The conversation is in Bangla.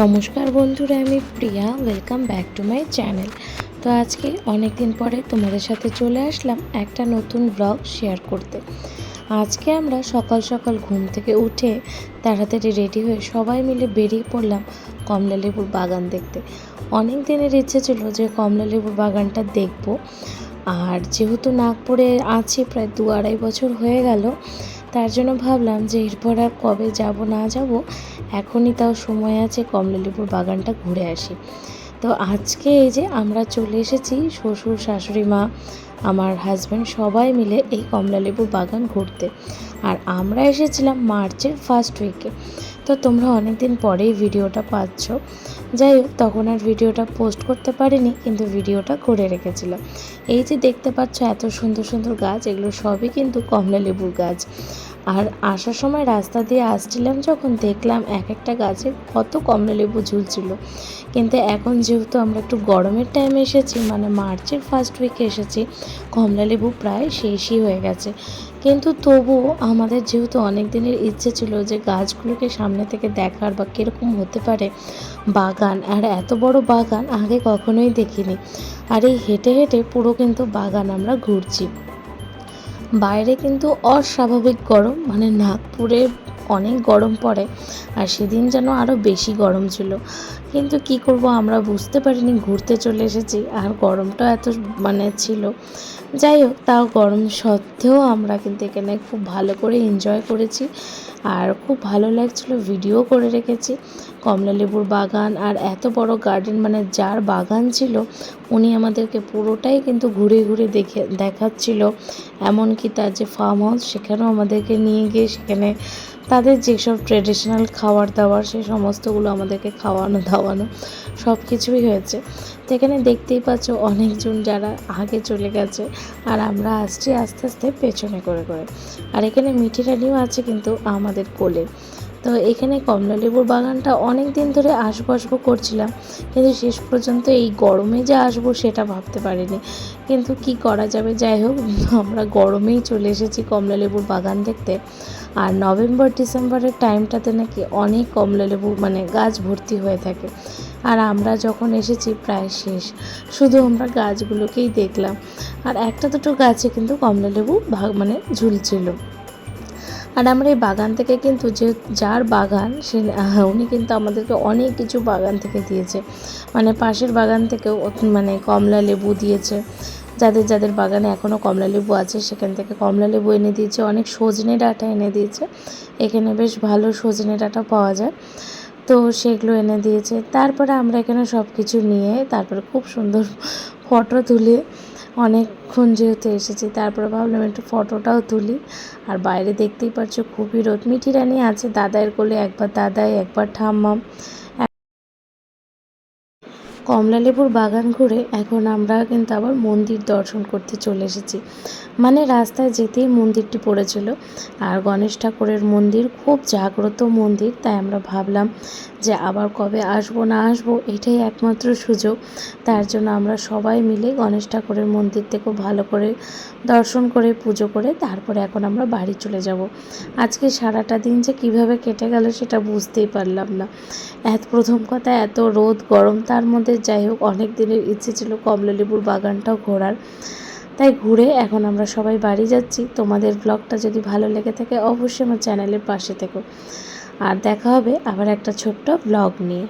নমস্কার বন্ধুরা, আমি Priya. Welcome back to my channel তো আজকে অনেক দিন পরে তোমাদের সাথে চলে আসলাম একটা নতুন ব্লগ শেয়ার করতে। আজকে আমরা সকাল সকাল ঘুম থেকে উঠে তাড়াতাড়ি রেডি হয়ে সবাই মিলে বেরিয়ে পড়লাম কমলা লেবুর বাগান দেখতে। অনেক দিনের ইচ্ছে ছিল যে কমলা লেবুর বাগানটা দেখব। আর যেহেতু নাগপুরে আছি, প্রায় দু আড়াই বছর হয়ে গেল, তার জন্য ভাবলাম যে এরপর আর কবে যাব না যাব, এখনই তাও সময় আছে, কমলালেবুর বাগানটা ঘুরে আসি। তো আজকে এই যে আমরা চলে এসেছি, শ্বশুর, শাশুড়ি, মা, আমার হাজব্যান্ড সবাই মিলে এই কমলালেবুর বাগান ঘুরতে। আর আমরা এসেছিলাম মার্চের ফার্স্ট উইকে তো তোমরা অনেক দিন পরেই ভিডিওটা পাচ্ছ। যাই হোক, তখন আর ভিডিওটা পোস্ট করতে পারিনি, কিন্তু ভিডিওটা করে রেখেছিলাম। এই যে দেখতে পাচ্ছ, এত সুন্দর সুন্দর গাছ, এগুলো সবই কিন্তু কমলা লেবুর গাছ। আর আসার সময় রাস্তা দিয়ে আসছিলাম যখন দেখলাম এক একটা গাছে কত কমলা লেবু ঝুলছিল। কিন্তু এখন যেহেতু আমরা একটু গরমের টাইমে এসেছি মানে মার্চের ফার্স্ট উইকে এসেছি, কমলা লেবু প্রায় শেষই হয়ে গেছে। কিন্তু তবুও আমাদের যেহেতু অনেক দিনের ইচ্ছে ছিল যে গাছগুলোকে সামনে থেকে দেখার বা কীরকম হতে পারে বাগান, আর এত বড় বাগান আগে কখনোই দেখিনি। আর এই হেঁটে হেঁটে পুরো কিন্তু বাগান আমরা ঘুরছি। বাইরে কিন্তু অস্বাভাবিক গরম মানে নাগপুরে অনেক গরম পড়ে আর সেদিন যেন আরও বেশি গরম ছিল। কিন্তু কি করব আমরা বুঝতে পারিনি, ঘুরতে চলে এসেছি আর গরমটা এত মানে ছিল। যাই হোক, তাও গরম সত্ত্বেও আমরা কিন্তু এখানে খুব ভালো করে এনজয় করেছি আর খুব ভালো লাগছিল ভিডিও করে রেখেছি। কমলা লেবুর বাগান আর এত বড় গার্ডেন মানে যার বাগান ছিল, উনি আমাদেরকে পুরোটাই কিন্তু ঘুরে ঘুরে দেখে, দেখাচ্ছিল। এমনকি তার যে ফার্ম হাউস সেখানেও আমাদেরকে নিয়ে গিয়ে সেখানে তাদের যেসব ট্রেডিশনাল খাবার দাবার সেই সমস্তগুলো আমাদেরকে খাওয়ানো, দাওয়ানো সব কিছুই হয়েছে। তো এখানে দেখতেই পাচ্ছ অনেকজন যারা আগে চলে গেছে আর আমরা আসছি আস্তে আস্তে পেছনে করে করে। আর এখানে মিঠি রানিও আছে কিন্তু আমাদের কোলে। তো এখানে কমলা লেবুর বাগানটা অনেক দিন ধরে আসব করছিলাম, কিন্তু শেষ পর্যন্ত এই গরমে যে আসব সেটা ভাবতে পারিনি। কিন্তু কি করা যাবে? যাই হোক, আমরা গরমেই চলে এসেছি কমলা লেবুর বাগান দেখতে। আর নভেম্বর, ডিসেম্বরের টাইমটাতে নাকি অনেক কমলা লেবু মানে গাছ ভর্তি হয়ে থাকে। আর আমরা যখন এসেছি, প্রায় শেষ। শুধু আমরা গাছগুলোকেই দেখলাম। আর একটা দুটো গাছে কিন্তু কমলা লেবু মানে ঝুলছিল। আর আমার এই বাগান থেকে কিন্তু যে যার বাগান, সে উনি কিন্তু আমাদেরকে অনেক কিছু বাগান থেকে দিয়েছে। মানে পাশের বাগান থেকেও মানে কমলা লেবু দিয়েছে। যাদের যাদের বাগানে এখনও কমলা লেবু আছে, সেখান থেকে কমলা লেবু এনে দিয়েছে। অনেক সজনে ডাঁটা এনে দিয়েছে। এখানে বেশ ভালো সজনে ডাঁটা পাওয়া যায়। তো সেগুলো এনে দিয়েছে। তারপরে আমরা এখানে সব কিছু নিয়ে তারপরে খুব সুন্দর ফটো তুলে। অনেকক্ষণ যেহেতু এসেছি, তারপরে ভাবলাম একটু ফটোটাও তুলি। আর বাইরে দেখতেই পাচ্ছ খুবই রোদ। মিঠি রানী আছে দাদাইয়ের কোলে একবার দাদাই, একবার ঠাম্মাম। কমলালেবুর বাগান ঘুরে এখন আমরা কিন্তু আবার মন্দির দর্শন করতে চলে এসেছি। মানে রাস্তায় যেতেই মন্দিরটি পড়েছিল। আর গণেশ ঠাকুরের মন্দির খুব জাগ্রত মন্দির, তাই আমরা ভাবলাম যে আবার কবে আসব, না আসব, এটাই একমাত্র সুযোগ। তার জন্য আমরা সবাই মিলে গণেশ ঠাকুরের মন্দির থেকে ভালো করে দর্শন করে, পুজো করে, তারপরে এখন আমরা বাড়ি চলে যাব। আজকে সারাটা দিন যে কীভাবে কেটে গেল সেটা বুঝতেই পারলাম না। এত প্রথম কথা, এত রোদ, গরম, তার মধ্যে যাই হোক, অনেক দিনের ইচ্ছে ছিল কমলালেবুর বাগানটাও ঘোরার। তাই ঘুরে এখন আমরা সবাই বাড়ি যাচ্ছি। তোমাদের ব্লগটা যদি ভালো লেগে থাকে, অবশ্যই আমার চ্যানেলের পাশে থেকো। আর দেখা হবে আবার একটা ছোট্ট ব্লগ নিয়ে।